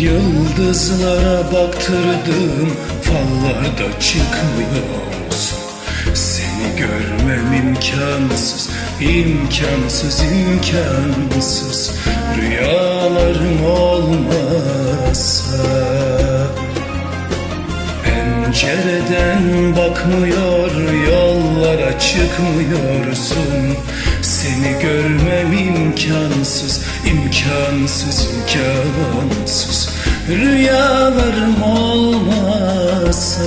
Yıldızlara baktırdım fallarda çıkmıyorsun. Seni görmem imkansız, imkansız, imkansız. Rüyalarım olmazsa. Pencereden bakmıyor yollara çıkmıyorsun Seni görmem imkansız, imkansız, imkansız. Rüyalarım olmasa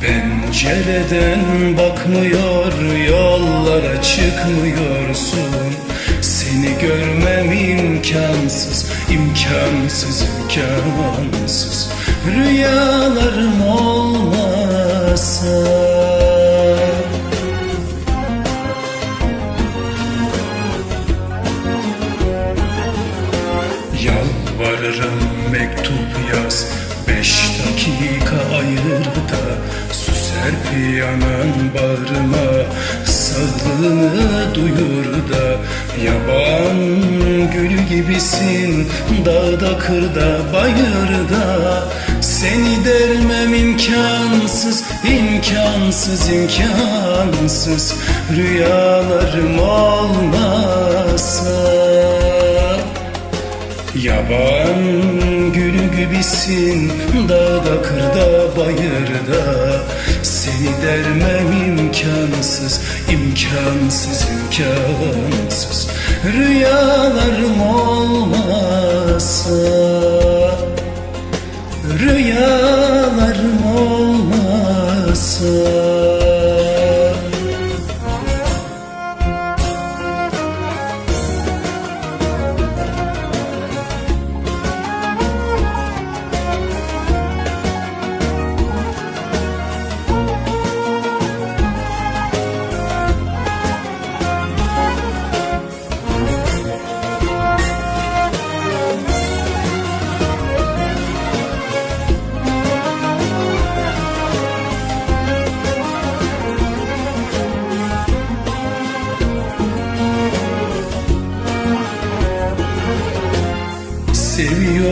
Pencereden bakmıyor yollara çıkmıyorsun. Seni görmem imkansız, imkansız, imkansız. Rüyalarım olmasa mektup yaz Beş dakika ayır da Su serpi yanan bağrıma Sağlığını duyur da Yaban gülü gibisin Dağda kırda bayırda. Seni dermem imkansız imkansız imkansız. Rüyalarım olmasa Yaban gülü gibisin dağda kırda bayırda. Seni dermem imkansız imkansız imkansız. Rüyalarım olmasa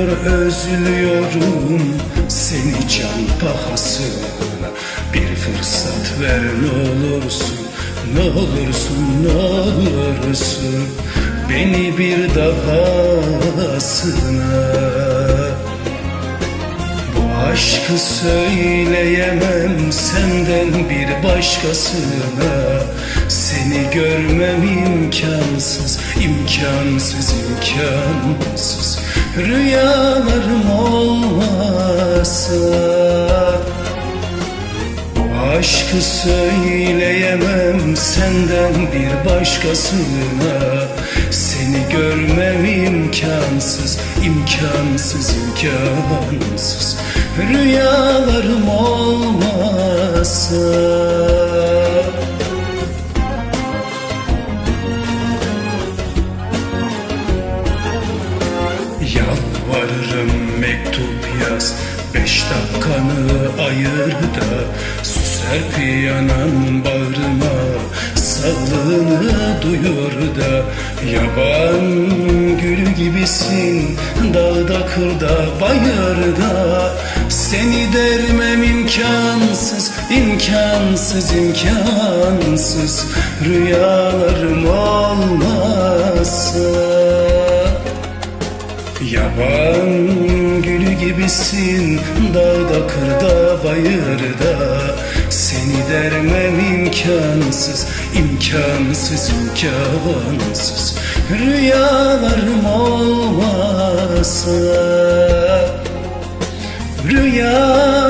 Seviyor özlüyorum seni can pahasına Bir fırsat ver ne olursun ne olursun ne olursun. Beni bir dahasına Bu aşkı söyleyemem senden bir başkasına. Seni görmem imkansız, imkansız, imkansız. Rüyalarım olmasa. Aşkı söyleyemem senden bir başkasına Seni görmem imkansız, imkansız, imkansız. Rüyalarım olmasa. Yalvarırım mektup yaz Beş dakikanı ayır da Su serpi yanan bağrıma Sallığını duyur da Yaban gülü gibisin. Dağda kırda bayırda Seni dermem imkansız imkansız imkansız. Rüyalarım olmazsa Yaban gülü gibisin. Dağda kırda bayırda Seni dermem imkansız imkansız imkansız. Rüyalarım olmasa Rüyalarım